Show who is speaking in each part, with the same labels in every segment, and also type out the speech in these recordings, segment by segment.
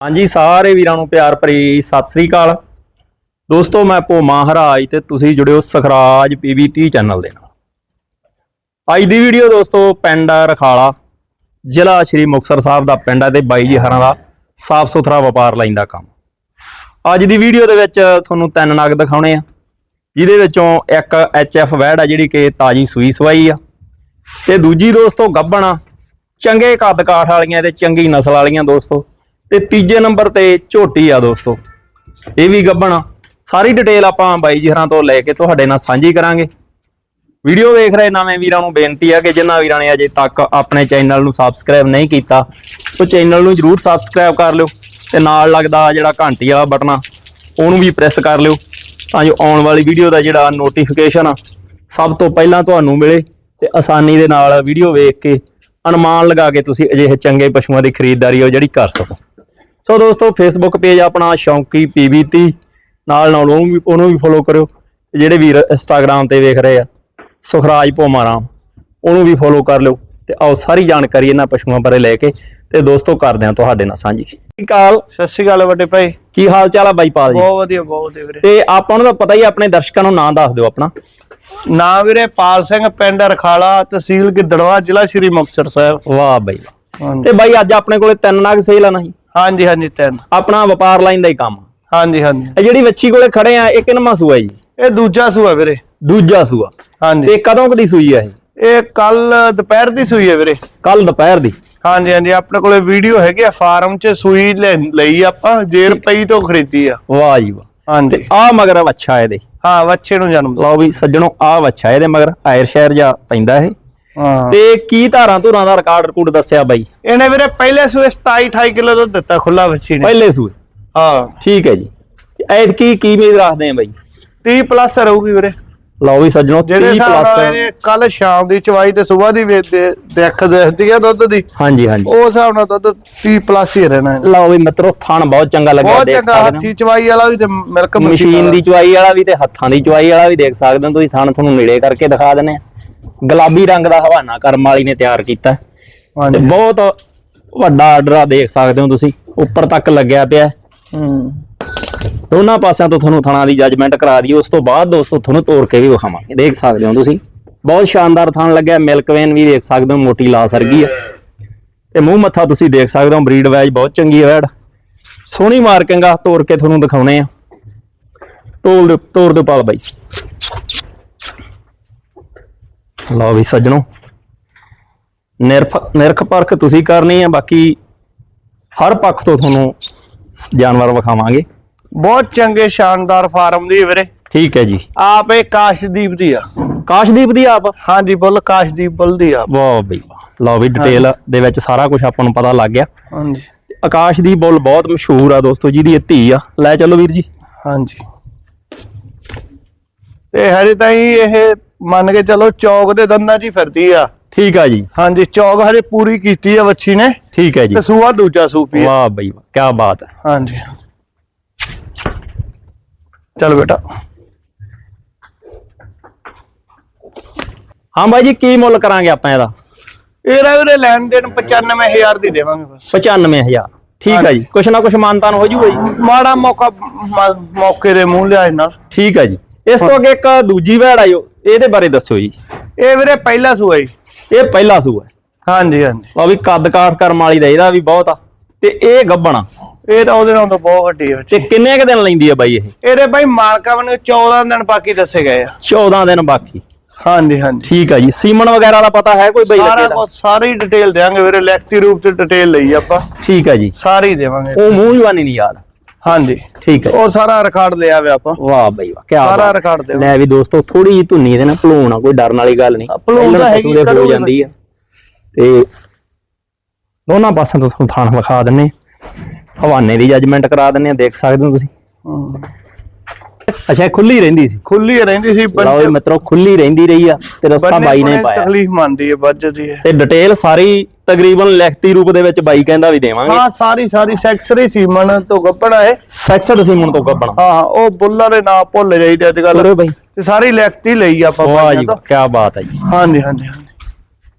Speaker 1: ਹਾਂਜੀ, ਸਾਰੇ ਵੀਰਾਂ ਨੂੰ ਪਿਆਰ ਭਰੀ ਸਤਿ ਸ੍ਰੀ ਅਕਾਲ। ਦੋਸਤੋ, ਮੈਂ ਭੋਮਾ ਮਹਾਰਾਜ ਤੇ ਤੁਸੀਂ ਜੁੜਿਓ ਸਖਰਾਜ ਪੀਵੀ30 ਚੈਨਲ ਦੇ ਨਾਲ। ਅੱਜ ਦੀ ਵੀਡੀਓ ਦੋਸਤੋ, ਪਿੰਡ ਰਖਾਲਾ, ਜ਼ਿਲ੍ਹਾ ਸ਼੍ਰੀ ਮੁਕਤਸਰ ਸਾਹਿਬ ਦਾ ਪਿੰਡ ਹੈ ਤੇ ਬਾਈ ਜੀ ਹਰਾਂ ਦਾ ਸਾਫ਼ ਸੁਥਰਾ ਵਪਾਰ ਲਾਈਨ ਦਾ ਕੰਮ। ਅੱਜ ਦੀ ਵੀਡੀਓ ਦੇ ਵਿੱਚ ਤੁਹਾਨੂੰ ਤਿੰਨ ਨਗ ਦਿਖਾਉਣੇ ਆ। ਜਿਹਦੇ ਵਿੱਚੋਂ ਇੱਕ ਐਚਐਫ ਵੈੜ ਆ, ਜਿਹੜੀ ਕਿ ਤਾਜੀ ਸੂਈ ਸਵਾਈ ਆ। ਤੇ ਦੂਜੀ ਦੋਸਤੋ, ਗੱਬਣ ਆ। ਚੰਗੇ ਕੱਦ ਕਾਠ ਵਾਲੀਆਂ ਤੇ ਚੰਗੀ ਨਸਲ ਵਾਲੀਆਂ ਦੋਸਤੋ। ਤੇ ਤੀਜੇ ਨੰਬਰ ਤੇ ਝੋਟੀ ਆ ਦੋਸਤੋ। ਇਹ ਵੀ ਗੱਬਣ ਆ। ਸਾਰੀ ਡਿਟੇਲ ਆਪਾਂ ਬਾਈ ਜੀ ਹਰਾਂ ਤੋਂ ਲੈ ਕੇ ਤੁਹਾਡੇ ਨਾਲ ਸਾਂਝੀ ਕਰਾਂਗੇ। ਵੀਡੀਓ ਵੇਖ ਰਹੇ ਨਵੇਂ ਵੀਰਾਂ ਨੂੰ ਬੇਨਤੀ ਆ ਕਿ ਜਿਨ੍ਹਾਂ ਵੀਰਾਂ ਨੇ ਅਜੇ ਤੱਕ ਆਪਣੇ ਚੈਨਲ ਨੂੰ ਸਬਸਕ੍ਰਾਈਬ ਨਹੀਂ ਕੀਤਾ, ਉਹ ਚੈਨਲ ਨੂੰ ਜਰੂਰ ਸਬਸਕ੍ਰਾਈਬ ਕਰ ਲਿਓ ਤੇ ਨਾਲ ਲੱਗਦਾ ਜਿਹੜਾ ਘੰਟੀ ਵਾਲਾ ਬਟਨ ਆ, ਉਹਨੂੰ ਵੀ ਪ੍ਰੈਸ ਕਰ ਲਿਓ ਤਾਂ ਜੋ ਆਉਣ ਵਾਲੀ ਵੀਡੀਓ ਦਾ ਜਿਹੜਾ ਨੋਟੀਫਿਕੇਸ਼ਨ ਆ, ਸਭ ਤੋਂ ਪਹਿਲਾਂ ਤੁਹਾਨੂੰ ਮਿਲੇ ਤੇ ਆਸਾਨੀ ਦੇ ਨਾਲ ਵੀਡੀਓ ਵੇਖ ਕੇ ਅਨੁਮਾਨ ਲਗਾ ਕੇ ਤੁਸੀਂ ਅਜਿਹੇ ਚੰਗੇ ਪਸ਼ੂਆਂ ਦੀ ਖਰੀਦਦਾਰੀ ਉਹ ਜਿਹੜੀ ਕਰ ਸਕੋ। ਸੋ ਦੋਸਤੋ ਫੇਸਬੁੱਕ ਪੇਜ ਆਪਣਾ ਸ਼ੌਂਕੀ ਪੀਬੀਤੀ ਨਾਲ ਨਾਲ ਉਹਨੂੰ ਵੀ ਉਹਨੂੰ ਵੀ ਫੋਲੋ ਕਰਿਓ। ਜਿਹੜੇ ਵੀਰ ਇੰਸਟਾਗ੍ਰam ਤੇ ਵੇਖ ਰਹੇ ਆ ਸੁਖਰਾਜ ਭੋਮਾਰਾਮ ਉਹਨੂੰ ਵੀ ਫੋਲੋ ਕਰ ਲਿਓ। ਤੇ ਆਓ ਸਾਰੀ ਜਾਣਕਾਰੀ ਇਹਨਾਂ ਪਸ਼ੂਆਂ ਬਾਰੇ ਲੈ ਕੇ ਤੇ ਦੋਸਤੋ ਕਰਦੇ ਹਾਂ ਤੁਹਾਡੇ ਨਾਲ ਸਾਂਝੀ। ਅਕਾਲ।
Speaker 2: ਸਤਿ ਸ਼੍ਰੀ ਅਕਾਲ ਵੱਡੇ ਭਾਈ।
Speaker 1: ਕੀ ਹਾਲ ਚਾਲ ਆ ਬਾਈ ਪਾਲ ਜੀ?
Speaker 2: ਬਹੁਤ ਵਧੀਆ ਬਹੁਤ ਵਧੀਆ ਵੀਰੇ।
Speaker 1: ਤੇ ਆਪਾਂ ਨੂੰ ਤਾਂ ਪਤਾ ਹੀ ਆ, ਆਪਣੇ ਦਰਸ਼ਕਾਂ ਨੂੰ ਨਾਂ ਦੱਸ ਦਿਓ ਆਪਣਾ।
Speaker 2: ਨਾਂ ਵੀਰੇ ਪਾਲ ਸਿੰਘ ਪਿੰਡ ਰਖਾਲਾ ਤਹਿਸੀਲ ਗਿੱਦੜਵਾ ਜ਼ਿਲ੍ਹਾ ਸ਼੍ਰੀ ਮੁਕਤਸਰ ਸਾਹਿਬ।
Speaker 1: ਵਾਹ ਬਾਈ ਤੇ ਬਾਈ ਅੱਜ ਆਪਣੇ ਕੋਲੇ ਤਿੰਨ ਨਾਗ ਸੇਲ ਆ ਨਹੀਂ
Speaker 2: ਹਾਂਜੀ ਹਾਂਜੀ ਤਿੰਨ।
Speaker 1: ਆਪਣਾ ਵਪਾਰ ਲਾਈਨ ਦਾ ਹੀ ਕੰਮ।
Speaker 2: ਹਾਂਜੀ ਹਾਂਜੀ।
Speaker 1: ਇਹ ਜਿਹੜੀ ਵੱਛੀ ਕੋਲੇ ਖੜੇ ਆ ਇਹ ਕਿੰਨਵਾਂ ਸੂਆ ਜੀ?
Speaker 2: ਇਹ ਦੂਜਾ ਸੂਆ ਵੀਰੇ।
Speaker 1: ਦੂਜਾ ਸੂਆ।
Speaker 2: ਹਾਂਜੀ।
Speaker 1: ਤੇ ਕਦੋਂ ਕਦੀ ਸੂਈ ਆ ਇਹ?
Speaker 2: ਇਹ ਕੱਲ ਦੁਪਹਿਰ ਦੀ ਸੂਈ ਹੈ ਵੀਰੇ।
Speaker 1: ਕੱਲ ਦੁਪਹਿਰ ਦੀ?
Speaker 2: ਹਾਂਜੀ ਹਾਂਜੀ ਆਪਣੇ ਕੋਲੇ ਵੀਡੀਓ ਹੈਗੀ ਆ ਫਾਰਮ 'ਚ ਸੂਈ ਲੈ- ਲਈ ਆਪਾਂ ਜੇਰ ਪਈ ਤੋਂ ਖਰੀਦੀ ਆ।
Speaker 1: ਵਾਹ ਜੀ ਵਾਹ।
Speaker 2: ਹਾਂਜੀ।
Speaker 1: ਆ ਮਗਰ ਵੱਛਾ ਇਹਦੇ।
Speaker 2: ਹਾਂ ਬੱਚੇ ਨੂੰ ਜਨਮ
Speaker 1: ਲਓ ਵੀ ਸੱਜਣੋ ਆ ਵੱਛਾ ਇਹਦੇ ਮਗਰ ਆਇਰ ਸ਼ਹਿਰ ਜਾ ਪੈਂਦਾ ਇਹ। ਤੇ ਕੀ ਧਾਰਾਂ ਧੁਰਾਂ ਦਾ ਰਿਕਾਰਡ ਰਿਕੂਡ ਦੱਸਿਆ ਬਾਈ?
Speaker 2: ਇਹਨੇ ਵੀਰੇ ਪਹਿਲੇ ਸੂਏ 27 28 ਕਿਲੋ ਦੁੱਧ ਦਿੱਤਾ ਖੁੱਲਾ ਬੱਚੀ ਨੇ।
Speaker 1: ਪਹਿਲੇ ਸੂਏ?
Speaker 2: ਹਾਂ।
Speaker 1: ਠੀਕ ਹੈ ਜੀ। ਐਤ ਕੀ ਕੀ ਉਮੀਦ ਰੱਖਦੇ ਆ ਬਾਈ?
Speaker 2: 30 ਪਲੱਸ ਰਹੂਗੀ ਵੀਰੇ।
Speaker 1: ਲਓ ਵੀ ਸੱਜਣੋ 30
Speaker 2: ਜਿਹੜੇ ਹਿਸਾਬ ਨਾਲ
Speaker 1: ਪਲੱਸ
Speaker 2: ਕੱਲ ਸ਼ਾਮ ਦੀ ਚਵਾਈ ਤੇ ਸਵੇਰ ਦੀ ਦੇਖ ਦੇਖਦੀ ਆ ਦੁੱਧ ਦੀ
Speaker 1: ਹਾਂਜੀ ਹਾਂਜੀ।
Speaker 2: ਉਹ ਹਿਸਾਬ ਨਾਲ ਦੁੱਧ 30 ਪਲੱਸ ਹੀ ਰਹਿਣਾ।
Speaker 1: ਲਓ ਵੀ ਮਿੱਤਰੋ ਥਣ ਬਹੁਤ ਚੰਗਾ ਲੱਗਿਆ
Speaker 2: ਬਹੁਤ
Speaker 1: ਦੇਖ
Speaker 2: ਚੰਗਾ
Speaker 1: ਸਕਦੇ ਹੋ।
Speaker 2: ਹੱਥੀ ਚਵਾਈ ਵਾਲਾ ਵੀ ਤੇ ਮਿਲਕ
Speaker 1: ਮਸ਼ੀਨ ਦੀ ਚੁਆਈ ਵਾਲਾ ਵੀ ਤੇ ਹੱਥਾਂ ਦੀ ਚੁਆਈ ਵਾਲਾ ਵੀ ਦੇਖ ਸਕਦੇ ਹੋ। ਤੁਸੀਂ ਥਣ ਤੁਹਾਨੂੰ ਨੇੜੇ ਕਰਕੇ ਦਿਖਾ ਦਿੰਨੇ ਆ। ਗੁਲਾਬੀ ਰੰਗ ਦਾ ਹਵਾਨਾ ਕਰਮ ਵਾਲੀ ਨੇ ਤਿਆਰ ਕੀਤਾ। ਤੇ
Speaker 2: ਹਾਂਜੀ।
Speaker 1: ਬਹੁਤ ਵੱਡਾ ਆਰਡਰ ਆ ਦੇਖ ਸਕਦੇ ਹੋ ਤੁਸੀਂ। ਉੱਪਰ ਤੱਕ ਲੱਗਿਆ ਪਿਆ। ਹੈ।
Speaker 2: ਹੂੰ
Speaker 1: ਦੋਨਾਂ ਪਾਸਿਆਂ ਤੋਂ ਤੁਹਾਨੂੰ ਥਣਾ ਦੀ ਜੱਜਮੈਂਟ ਕਰਾ ਦਈਏ। ਉਸ ਤੋਂ ਬਾਅਦ ਦੋਸਤੋ ਤੁਹਾਨੂੰ ਤੋੜ ਕੇ ਵੀ ਵਿਖਾਵਾਂਗੇ। ਦੇਖ ਸਕਦੇ ਹੋ ਤੁਸੀਂ। ਬਹੁਤ ਸ਼ਾਨਦਾਰ ਥਣ ਲੱਗਿਆ। ਮਿਲਕ ਵੇਨ ਵੀ ਦੇਖ ਸਕਦੇ ਹੋ ਮੋਟੀ ਲਾ ਸਰਗੀ ਹੈ ਤੇ ਮੂੰਹ ਮੱਥਾ ਤੁਸੀਂ ਦੇਖ ਸਕਦੇ ਹੋ ਬਰੀਡ ਵੈਜ ਬਹੁਤ ਚੰਗੀ ਹੈ ਵੈੜ। ਸੋਹਣੀ ਮਾਰਕਿੰਗ ਆ ਤੋੜ ਕੇ ਤੁਹਾਨੂੰ ਦਿਖਾਉਣੇ ਆ। ਤੋੜ ਦੇ ਤੋੜ ਦੇ ਪਾਲ ਬਾਈ। ਲਓ ਵੀ ਸੱਜਣੋ। ਨਿਰਖ ਨਿਰਖ ਪਰਖ ਤੁਸੀਂ ਕਰਨੀ ਆ ਬਾਕੀ ਹਰ ਪੱਖ ਤੋਂ ਤੁਹਾਨੂੰ ਜਾਨਵਰ ਵਿਖਾਵਾਂਗੇ।
Speaker 2: ਬਹੁਤ ਚੰਗੇ ਸ਼ਾਨਦਾਰ ਫਾਰਮ ਦੀ ਵੀਰੇ।
Speaker 1: ਠੀਕ ਹੈ ਜੀ।
Speaker 2: ਆਪ ਇਹ ਕਾਸ਼ਦੀਪ ਦੀ ਆ।
Speaker 1: ਕਾਸ਼ਦੀਪ ਦੀ ਆਪ?
Speaker 2: ਹਾਂਜੀ ਬੁੱਲ ਕਾਸ਼ਦੀਪ ਬੁੱਲ ਦੀ ਆ
Speaker 1: ਵਾਹ ਬਈ ਲਓ ਵੀ ਡਿਟੇਲ ਦੇ ਵਿੱਚ ਸਾਰਾ ਕੁਝ ਆਪਾਂ ਨੂੰ ਪਤਾ ਲੱਗ ਗਿਆ।
Speaker 2: ਹਾਂਜੀ।
Speaker 1: ਆਕਾਸ਼ ਦੀ ਬੁੱਲ ਬਹੁਤ ਮਸ਼ਹੂਰ ਆ ਦੋਸਤੋ ਜਿਹਦੀ ਇਹ ਧੀ ਆ। ਲੈ ਚੱਲੋ ਵੀਰ ਜੀ।
Speaker 2: ਹਾਂਜੀ। ਤੇ ਹਜੇ ਤਾਈਂ ਇਹ ਮੰਨ ਕੇ ਚਲੋ ਚੌਕ ਦੇ ਦੰਦਾਂ 'ਚ ਹੀ ਫਿਰਦੀ ਆ।
Speaker 1: ਠੀਕ ਆ ਜੀ।
Speaker 2: ਹਾਂਜੀ ਚੌਕ ਹਜੇ ਪੂਰੀ ਕੀਤੀ ਆ ਵੱਛੀ ਨੇ।
Speaker 1: ਠੀਕ ਹੈ ਜੀ।
Speaker 2: ਤੇ ਸੂਆ ਦੂਜਾ ਸੂਪੀ ਆ।
Speaker 1: ਵਾਹ ਬਈ ਵਾਹ ਕੀ ਬਾਤ ਹੈ
Speaker 2: ਹਾਂਜੀ। ਚਲ ਬੇਟਾ।
Speaker 1: ਹਾਂ ਬਾਈ ਜੀ ਕੀ ਮੁੱਲ ਕਰਾਂਗੇ ਆਪਾਂ ਇਹਦਾ?
Speaker 2: ਇਹਦਾ ਵੀਰੇ ਲੈਣ ਦੇਣ 95000 ਦੀ ਦੇਵਾਂਗੇ ਬਸ।
Speaker 1: 95000 ਠੀਕ ਆ ਜੀ। ਕੁਛ ਨਾ ਕੁਛ ਮਾਨਤਾਨ ਹੋ ਜੂਗਾ ਜੀ।
Speaker 2: ਮਾੜਾ ਮੌਕਾ ਮ- ਮੌਕੇ ਦੇ ਮੂੰਹ ਲਿਆ ਨਾਲ
Speaker 1: ਠੀਕ ਆ ਜੀ। ਇਸ ਤੋਂ ਅੱਗੇ ਇੱਕ ਦੂਜੀ ਵੈੜ ਆਇਓ। ਇਹਦੇ ਬਾਰੇ ਦੱਸਿਓ ਜੀ।
Speaker 2: ਇਹ ਵੀਰੇ ਪਹਿਲਾ ਸੂਆ ਜੀ।
Speaker 1: ਇਹ ਪਹਿਲਾ ਸੂਆ ਹੈ।
Speaker 2: ਹਾਂਜੀ ਹਾਂਜੀ।
Speaker 1: ਲਓ ਵੀ ਕੱਦ ਕਾਠ ਕਰਮ ਵਾਲੀ ਦਾ ਇਹਦਾ ਵੀ ਬਹੁਤ ਆ। ਤੇ ਇਹ ਗੱਬਣਾ
Speaker 2: ਇਹ ਤਾਂ ਉਹਦੇ ਨਾਲ ਤਾਂ ਬਹੁਤ ਵੱਡੀ ਹੈ
Speaker 1: ਤੇ ਕਿੰਨੇ ਕ ਦਿਨ ਲੈਂਦੀ ਆ ਬਾਈ ਇਹ?
Speaker 2: ਇਹਦੇ ਬਾਈ ਮਾਲਕਾਂ ਵੱਲੋਂ 14 ਦਿਨ ਬਾਕੀ ਦੱਸੇ ਗਏ ਆ।
Speaker 1: 14 ਦਿਨ ਬਾਕੀ।
Speaker 2: ਹਾਂਜੀ ਹਾਂਜੀ।
Speaker 1: ਠੀਕ ਆ ਜੀ। ਸੀਮਨ ਵਗੈਰਾ ਦਾ ਪਤਾ ਹੈ ਕੋਈ ਬਾਈ
Speaker 2: ਸਾਰਾ
Speaker 1: ਲੱਗੇ ਦਾ
Speaker 2: ਕੁਝ ਸਾਰੀ ਡਿਟੇਲ ਦੇਵਾਂਗੇ ਵੀਰੇ। ਲੈਕਚਰ ਰੂਪ ਚ ਡਿਟੇਲ ਲਈ ਆਪਾਂ।
Speaker 1: ਠੀਕ ਆ ਜੀ।
Speaker 2: ਸਾਰੀ ਦੇਵਾਂਗੇ।
Speaker 1: ਉਹ ਮੂੰਹ ਜਵਾਨੀ ਨਹੀਂ ਯਾਦ।
Speaker 2: ਹਾਂਜੀ
Speaker 1: ਠੀਕ ਹੈ।
Speaker 2: ਉਹ ਸਾਰਾ ਰਿਕਾਰਡ ਲਿਆ ਵੇ ਆਪਾਂ।
Speaker 1: ਵਾਹ ਬਈ ਵਾਹ ਕੀ
Speaker 2: ਸਾਰਾ ਰਿਕਾਰਡ ਦੇ
Speaker 1: ਲੈ ਵੀ ਦੋਸਤੋ ਥੋੜੀ ਜਿਹੀ ਧੁੰਨੀ ਇਹਦੇ ਨਾਲ ਭਲੂਣ ਕੋਈ ਡਰਨ ਵਾਲੀ ਗੱਲ ਨਹੀਂ।
Speaker 2: ਭਲੂਣ ਤਾਂ ਹੈਗੀ,
Speaker 1: ਦੇ ਹੋ ਜਾਂਦੀ ਆ। ਤੇ ਦੋਨਾਂ ਪਾਸਿਆਂ ਤੋਂ ਤੁਹਾਨੂੰ ਥਾਣ ਵਿਖਾ ਦਿੰਨੇ ਹਵਾਨੇ ਦੀ ਜੱਜਮੈਂਟ ਕਰਾ ਦਿੰਨੇ ਆ ਦੇਖ ਸਕਦੇ ਹੋ ਤੁਸੀਂ। ਅੱਛਾ ਇਹ ਖੁੱਲੀ ਰਹਿੰਦੀ ਸੀ?
Speaker 2: ਖੁੱਲੀ ਰਹਿੰਦੀ ਸੀ
Speaker 1: ਲਓ ਵੀ ਮਿੱਤਰੋ ਖੁੱਲੀ ਰਹਿੰਦੀ ਰਹੀ ਆ ਤੇ ਰੱਸਾ ਬਾਈ ਨੇ ਪਾਇਆ।
Speaker 2: ਤਕਲੀਫ ਮੰਨਦੀ ਹੈ ਵੱਜਦੀ ਹੈ।
Speaker 1: ਤੇ ਡਿਟੇਲ ਸਾਰੀ ਤਕਰੀਬਨ ਲਿਖਤੀ ਰੂਪ ਦੇ ਵਿੱਚ ਬਾਈ ਕਹਿੰਦਾ ਵੀ ਦੇਵਾਂਗੇ।
Speaker 2: ਹਾਂ ਸਾਰੀ ਸਾਰੀ ਸੈਕਸਰੀ ਸੀਮਨ ਤੋਂ ਗੱਪਣਾ ਹੈ
Speaker 1: ਸੈਕਸਡ ਸੀਮਨ ਤੋਂ ਕੱਪਣਾ
Speaker 2: ਹਾਂ ਹਾਂ, ਉਹ ਬੁੱਲਾਂ ਦੇ ਨਾਂ ਭੁੱਲ ਜਾਈਦੇ ਅੱਜ ਕੱਲ ਤੇ ਸਾਰੀ ਲਿਖਤੀ ਲਈ ਆਪਾਂ
Speaker 1: ਵਾਹ ਜੀ। ਕੀ ਬਾਤ ਹੈ ਜੀ।
Speaker 2: ਹਾਂਜੀ ਹਾਂਜੀ।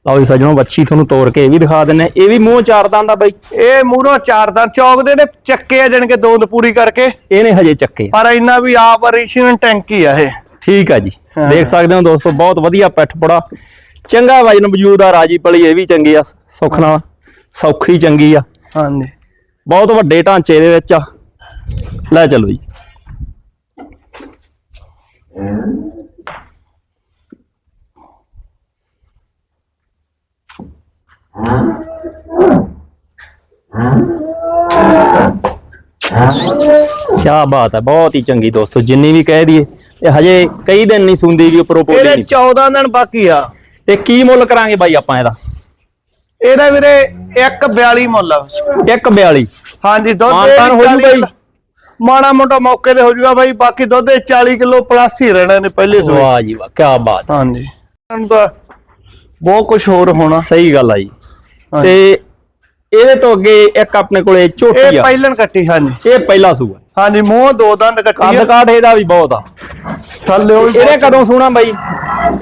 Speaker 1: ਲਓ ਜੀ ਸੱਜਣੋ ਬੱਚੀ ਤੁਹਾਨੂੰ ਤੋੜ ਕੇ ਇਹ ਵੀ ਦਿਖਾ ਦਿੰਨੇ। ਇਹ ਵੀ ਮੂੰਹ ਚਾਰ ਦੰਦ ਆ ਬਾਈ।
Speaker 2: ਇਹ ਮੂਹਰੋਂ ਚਾਰ ਦਰ ਚੌਕ ਦੇ ਨੇ ਚੱਕੇ ਆ ਜਾਣ ਕੇ ਦੋਂਦ ਪੂਰੀ ਕਰਕੇ।
Speaker 1: ਇਹਨੇ ਹਜੇ ਚੱਕੇ ਆ।
Speaker 2: ਪਰ ਇੰਨਾ ਵੀ ਆਪ ਰੀਸ਼ਨ ਟੈਂਕੀ ਆ ਇਹ।
Speaker 1: ਠੀਕ ਆ ਜੀ। ਦੇਖ ਸਕਦੇ ਹੋ ਦੋਸਤੋ ਬਹੁਤ ਵਧੀਆ ਪੈਠ ਪੜਾ। ਚੰਗਾ ਵਜਨ ਵਜੂਦ ਆ ਰਾਜੀ ਪਲੀ ਇਹ ਵੀ ਚੰਗੀ ਆ ਸੁੱਖ ਨਾਲ। ਸੌਖੀ ਚੰਗੀ ਆ।
Speaker 2: ਹਾਂਜੀ।
Speaker 1: ਬਹੁਤ ਵੱਡੇ ਢਾਂਚੇ ਦੇ ਵਿੱਚ ਆ। ਲੈ ਚਲੋ ਜੀ। ਕੀ ਬਾਤ ਹੈ ਬਹੁਤ ਹੀ ਚੰਗੀ ਦੋਸਤੋ ਜਿੰਨੀ ਵੀ ਕਹਿ ਦਈਏ ਇਹ ਹਜੇ ਕਈ ਦਿਨ ਨਹੀਂ ਸੁੰਦੀ ਵੀ ਉੱਪਰੋਂ ਪੋਲੀ
Speaker 2: ਇਹਦੇ
Speaker 1: ਨਹੀਂ।
Speaker 2: 14 ਦਿਨ ਬਾਕੀ ਆ।
Speaker 1: ਤੇ ਕੀ ਮੁੱਲ ਕਰਾਂਗੇ ਬਾਈ ਆਪਾਂ ਇਹਦਾ?
Speaker 2: ਇਹਦਾ ਵੀਰੇ 142 ਮੁੱਲ ਆ।
Speaker 1: 142
Speaker 2: ਹਾਂਜੀ ਦੁੱਧ
Speaker 1: ਮਾਨਤਾਨ ਹੋ ਜੂ
Speaker 2: 40
Speaker 1: ਬਾਈ?
Speaker 2: ਮਾੜਾ ਮੋਟਾ ਮੌਕੇ ਤੇ ਹੋ ਜੂਗਾ ਬਾਈ ਬਾਕੀ ਦੁੱਧ ਇਹ 40 ਕਿਲੋ ਪਲੱਸ ਹੀ ਰਹਿਣਾ ਨੇ ਪਹਿਲੇ ਸਵੇ
Speaker 1: ਵਾਹ ਜੀ ਵਾਹ ਕੀ ਬਾਤ।
Speaker 2: ਹਾਂਜੀ। ਬਹੁਤ ਕੁਝ ਹੋਰ ਹੋਣਾ।
Speaker 1: ਸਹੀ ਗੱਲ ਆ ਜੀ। ਤੇ ਇਹਦੇ ਤੋਂ ਅੱਗੇ ਇੱਕ ਆਪਣੇ ਕੋਲੇ ਝੋਟੀ
Speaker 2: ਇਹ
Speaker 1: ਆ।
Speaker 2: ਪਹਿਲਣ ਕੱਟੀ ਹਾਂਜੀ।
Speaker 1: ਇਹ ਪਹਿਲਾ ਸੂਆ।
Speaker 2: ਹਾਂਜੀ ਮੂੰਹ ਦੋ ਦੰਦ ਕੱਟੀ
Speaker 1: ਕੱਦ
Speaker 2: ਆ
Speaker 1: ਕਾਠ ਇਹਦਾ ਵੀ ਬਹੁਤ ਆ।
Speaker 2: ਥੱਲੇ ਉਹ ਵੀ
Speaker 1: ਇਹਨੇ ਕਦੋਂ ਸੂਣਾ ਬਾਈ?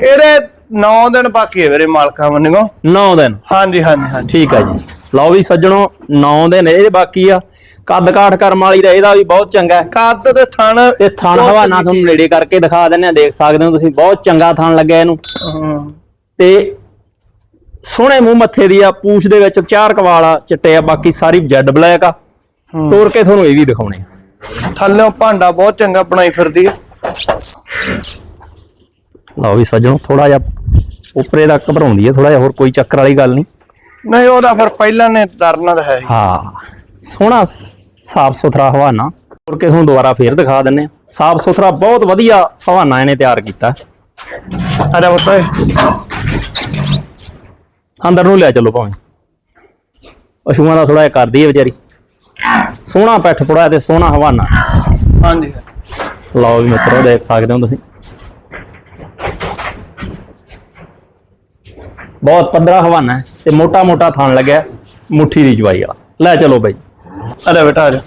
Speaker 2: ਇਹਦੇ 9 ਦਿਨ ਬਾਕੀ ਹੈ ਵੀਰੇ ਮਾਲਕਾਂ ਮੰਨਿਓ
Speaker 1: 9 ਦਿਨ।
Speaker 2: ਹਾਂਜੀ ਹਾਂਜੀ ਹਾਂਜੀ।
Speaker 1: ਠੀਕ ਆ ਜੀ। ਲਓ ਵੀ ਸੱਜਣੋ 9 ਦਿਨ ਇਹਦੇ ਬਾਕੀ ਆ। ਕੱਦ ਕਾਠ ਕਰਮ ਵਾਲੀ ਦਾ ਇਹਦਾ ਵੀ ਬਹੁਤ ਚੰਗਾ ਹੈ।
Speaker 2: ਕੱਦ ਤੇ ਥਣ
Speaker 1: ਤੇ ਥਣ ਹਵਾਨਾ ਤੁਹਾਨੂੰ ਨੇੜੇ ਕਰਕੇ ਦਿਖਾ ਦਿੰਨੇ ਆ ਦੇਖ ਸਕਦੇ ਹੋ ਤੁਸੀਂ ਬਹੁਤ ਚੰਗਾ ਥਣ ਲੱਗਿਆ ਇਹਨੂੰ।
Speaker 2: ਹਾਂ।
Speaker 1: ਤੇ ਸੋਹਣੇ ਮੂੰਹ ਮੱਥੇ ਦੀ ਆ ਪੂਛ ਦੇ ਵਿੱਚ ਚਾਰ ਕਵਾਲ ਆ ਚਿੱਟੇ ਆ ਬਾਕੀ ਸਾਰੀ ਜੈਡ ਬਲੈਕ ਆ। ਤੋੜ ਕੇ ਤੁਹਾਨੂੰ ਇਹ ਵੀ ਦਿਖਾਉਣੇ ਆ।
Speaker 2: ਥੱਲੇ ਭਾਂਡਾ ਬਹੁਤ ਚੰਗਾ ਬਣਾਈ ਫਿਰਦੀ ਹੈ
Speaker 1: ਲਓ ਵੀ ਸੱਜਣੋ ਥੋੜਾ ਜਿਹਾ ਉੱਪਰੇ ਦਾ ਘਬਰਾਉਂਦੀ ਹੈ ਥੋੜਾ ਜਿਹਾ ਹੋਰ ਕੋਈ ਚੱਕਰ ਵਾਲੀ ਗੱਲ ਨਹੀਂ।
Speaker 2: ਨਹੀਂ ਉਹਦਾ ਫਿਰ ਪਹਿਲਾਂ ਨੇ ਡਰਨਾ ਤਾਂ ਹੈ ਹੀ।
Speaker 1: ਸੋਹਣਾ ਸਾਫ਼ ਸੁਥਰਾ ਹਵਾਨਾ। ਤੋੜ ਕੇ ਤੁਹਾਨੂੰ ਦੁਬਾਰਾ ਫੇਰ ਦਿਖਾ ਦਿੰਨੇ ਆ। ਸਾਫ਼ ਸੁਥਰਾ ਬਹੁਤ ਵਧੀਆ ਹਵਾਨਾ ਇਹਨੇ ਤਿਆਰ ਕੀਤਾ।
Speaker 2: ਅਰੇ ਬਤਾਏ
Speaker 1: ਅੰਦਰ ਨੂੰ ਲੈ ਚੱਲੋ ਭਾਵੇਂ। ਪਸ਼ੂਆਂ ਦਾ ਥੋੜਾ ਜਿਹਾ ਕਰਦੀ ਹੈ ਵਿਚਾਰੀ। ਸੋਹਣਾ ਪੈਠ ਪੁੜਾ ਤੇ ਸੋਹਣਾ ਹਵਾਨਾ।
Speaker 2: ਹਾਂਜੀ।
Speaker 1: ਲਓ ਵੀ ਮਿੱਤਰੋ ਦੇਖ ਸਕਦੇ ਹੋ ਤੁਸੀਂ। ਬਹੁਤ ਪੱਧਰਾ ਹਵਾਨਾ ਹੈ ਤੇ ਮੋਟਾ ਮੋਟਾ ਥਣ ਲੱਗਿਆ ਮੁੱਠੀ ਦੀ ਜਵਾਈ ਆ ਲੈ ਚਲੋ ਬਾਈ।
Speaker 2: ਅਰੇ ਬੇਟਾ ਆ ਜਾ।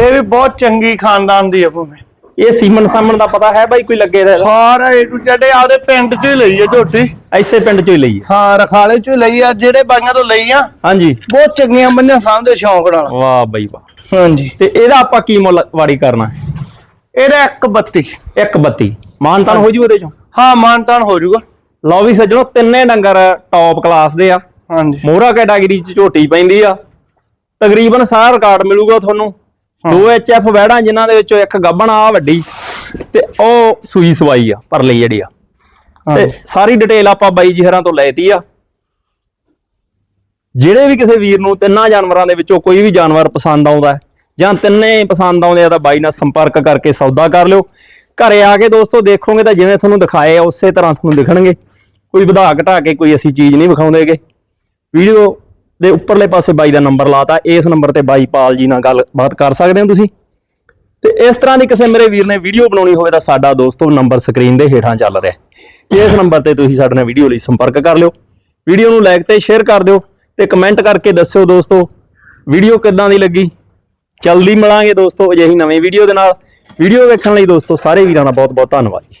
Speaker 2: ਇਹ ਵੀ ਬਹੁਤ ਚੰਗੀ ਖਾਨਦਾਨ ਦੀ ਹੈ ਭੂਮੀ।
Speaker 1: ਇਹ ਸੀਮਨ ਸਾਮਣ ਦਾ ਪਤਾ ਹੈ ਬਾਈ ਕੋਈ ਲੱਗੇ ਦਾ?
Speaker 2: ਸਾਰਾ ਏ ਟੂ ਜੱਡੇ ਆਪਦੇ ਪਿੰਡ ਚੋਂ ਹੀ ਲਈ ਹੈ ਝੋਟੀ।
Speaker 1: ਐਸੇ ਪਿੰਡ ਚੋਂ ਹੀ ਲਈ ਹੈ
Speaker 2: ਹਾਂ ਰਖਾਲੇ ਚੋਂ ਹੀ ਲਈ ਆ ਜਿਹੜੇ ਬਾਈਆਂ ਤੋਂ ਲਈ ਆ
Speaker 1: ਹਾਂਜੀ।
Speaker 2: ਬਹੁਤ ਚੰਗੀਆਂ ਬੰਨਿਆ ਸਾਹਮਣੇ ਸ਼ੌਂਕ ਨਾਲ।
Speaker 1: ਵਾਹ ਬਾਈ ਵਾਹ।
Speaker 2: ਹਾਂਜੀ।
Speaker 1: ਤੇ ਇਹਦਾ ਆਪਾਂ ਕੀ ਮੁੱਲ ਵਾੜੀ ਕਰਨਾ? ਹੈ
Speaker 2: ਇਹਦਾ 132
Speaker 1: 132 ਮਾਨਤਾਨ ਹੋ ਜੂ ਉਹਦੇ ਚੋਂ?
Speaker 2: ਹਾਂ ਮਾਨਤਾਨ ਹੋ ਜਾਊਗਾ
Speaker 1: ਲਓ ਵੀ ਸੱਜਣੋ ਤਿੰਨੇ ਡੰਗਰ ਟੌਪ ਕਲਾਸ ਦੇ ਆ।
Speaker 2: ਹਾਂਜੀ।
Speaker 1: ਮੋਹਰਾ ਕੈਟਾਗਰੀ ਚ ਝੋਟੀ ਪੈਂਦੀ ਆ। ਤਕਰੀਬਨ ਸਾਰਾ ਰਿਕਾਰਡ ਮਿਲੂਗਾ ਤੁਹਾਨੂੰ। ਦੋ ਐਚਐਫ ਵੈੜਾਂ ਜਿਨ੍ਹਾਂ ਦੇ ਵਿੱਚੋਂ ਇੱਕ ਗੱਬਣ ਆ ਵੱਡੀ ਤੇ ਉਹ ਸੂਈ ਸਵਾਈ ਆ ਪਰ ਲਈ ਜਿਹੜੀ ਆ। ਤੇ ਸਾਰੀ ਡਿਟੇਲ ਆਪਾਂ ਬਾਈ ਜੀ ਹਰਾਂ ਤੋਂ ਲੈਤੀ ਆ। ਜਿਹੜੇ ਵੀ ਕਿਸੇ ਵੀਰ ਨੂੰ ਤਿੰਨਾਂ ਜਾਨਵਰਾਂ ਦੇ ਵਿੱਚੋਂ ਕੋਈ ਵੀ ਜਾਨਵਰ ਪਸੰਦ ਆਉਂਦਾ ਜਾਂ ਤਿੰਨੇ ਪਸੰਦ ਆਉਂਦੇ ਆ ਤਾਂ ਬਾਈ ਨਾਲ ਸੰਪਰਕ ਕਰਕੇ ਸੌਦਾ ਕਰ ਲਿਓ। ਘਰੇ ਆ ਕੇ ਦੋਸਤੋ ਦੇਖੋਗੇ ਤਾਂ ਜਿਵੇਂ ਤੁਹਾਨੂੰ ਦਿਖਾਏ ਆ ਉਸੇ ਤਰ੍ਹਾਂ ਤੁਹਾਨੂੰ ਦਿਖਣਗੇ। ਕੋਈ ਵਧਾ ਘਟਾ ਕੇ ਕੋਈ ਅਸੀਂ ਚੀਜ਼ ਨਹੀਂ ਵਿਖਾਉਂਦੇਗੇ। ਵੀਡੀਓ ਦੇ ਉੱਪਰਲੇ ਪਾਸੇ ਬਾਈ ਦਾ ਨੰਬਰ ਲਾਤਾ। ਇਸ ਨੰਬਰ ਤੇ ਬਾਈ ਪਾਲ ਜੀ ਨਾਲ ਗੱਲਬਾਤ ਕਰ ਸਕਦੇ ਹੋ ਤੁਸੀਂ। ਤੇ ਇਸ ਤਰ੍ਹਾਂ ਦੀ ਕਿਸੇ ਮੇਰੇ ਵੀਰ ਨੇ ਵੀਡੀਓ ਬਣਾਉਣੀ ਹੋਵੇ ਤਾਂ ਸਾਡਾ ਦੋਸਤੋ ਨੰਬਰ ਸਕਰੀਨ ਦੇ ਹੇਠਾਂ ਚੱਲ ਰਿਹਾ ਇਸ ਨੰਬਰ ਤੇ ਤੁਸੀਂ ਸਾਡੇ ਨਾਲ ਵੀਡੀਓ ਲਈ ਸੰਪਰਕ ਕਰ ਲਿਓ। ਵੀਡੀਓ ਨੂੰ ਲਾਈਕ ਤੇ ਸ਼ੇਅਰ ਕਰ ਦਿਓ ਤੇ ਕਮੈਂਟ ਕਰਕੇ ਦੱਸਿਓ ਦੋਸਤੋ ਵੀਡੀਓ ਕਿੱਦਾਂ ਦੀ ਲੱਗੀ। ਜਲਦੀ ਮਿਲਾਂਗੇ ਦੋਸਤੋ ਅਜਿਹੀ ਨਵੀਂ ਵੀਡੀਓ ਦੇ ਨਾਲ। ਵੀਡੀਓ ਵੇਖਣ ਲਈ ਦੋਸਤੋ ਸਾਰੇ ਵੀਰਾਂ ਦਾ ਬਹੁਤ ਬਹੁਤ ਧੰਨਵਾਦ। ਜੀ